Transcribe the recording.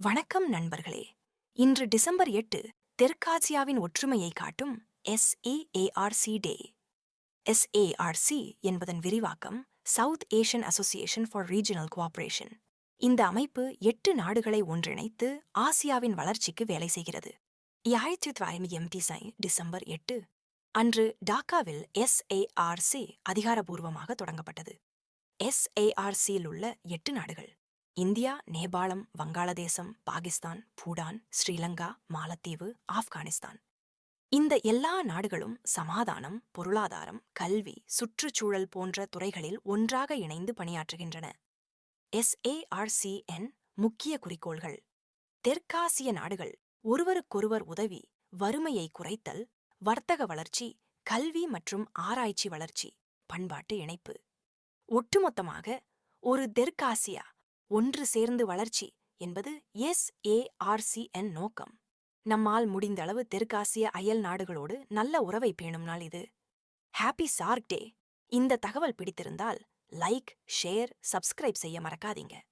வணக்கம் நண்பர்களே. இன்று டிசம்பர் எட்டு தெற்காசியாவின் ஒற்றுமையை காட்டும் எஸ்ஏஏஆர்சி டே எஸ்ஏஆர்சி என்பதன் விரிவாக்கம் south Asian association for regional cooperation இந்த அமைப்பு எட்டு நாடுகளை ஒன்றிணைத்து ஆசியாவின் வளர்ச்சிக்கு வேலை செய்கிறது. ஆயிரத்தி தொள்ளாயிரத்தி எம்டி டிசம்பர் எட்டு அன்று டாக்காவில் எஸ்ஏஆர்சி அதிகாரபூர்வமாக தொடங்கப்பட்டது. எஸ்ஏஆர்சியில் உள்ள எட்டு நாடுகள் இந்தியா நேபாளம் வங்காளதேசம் பாகிஸ்தான் பூடான் ஸ்ரீலங்கா மாலத்தீவு ஆப்கானிஸ்தான். இந்த எல்லா நாடுகளும் சமாதானம் பொருளாதாரம் கல்வி சுற்றுச்சூழல் போன்ற துறைகளில் ஒன்றாக இணைந்து பணியாற்றுகின்றன. எஸ்ஏஆர்சிஎன் முக்கிய குறிக்கோள்கள். தெற்காசிய நாடுகள் ஒருவருக்கொருவர் உதவி வறுமையை குறைத்தல் வர்த்தக வளர்ச்சி கல்வி மற்றும் ஆராய்ச்சி வளர்ச்சி பண்பாட்டு இணைப்பு. ஒட்டுமொத்தமாக ஒரு தெற்காசியா ஒன்று சேர்ந்து வளர்ச்சி என்பது எஸ்ஏஆர்சிஎன் நோக்கம். நம்மால் முடிந்த அளவு தெற்காசிய அயல் நாடுகளோடு நல்ல உறவை பேணும் நாள் இது. Happy SAARC day! இந்த தகவல் பிடித்திருந்தால் லைக் ஷேர் சப்ஸ்கிரைப் செய்ய மறக்காதீங்க.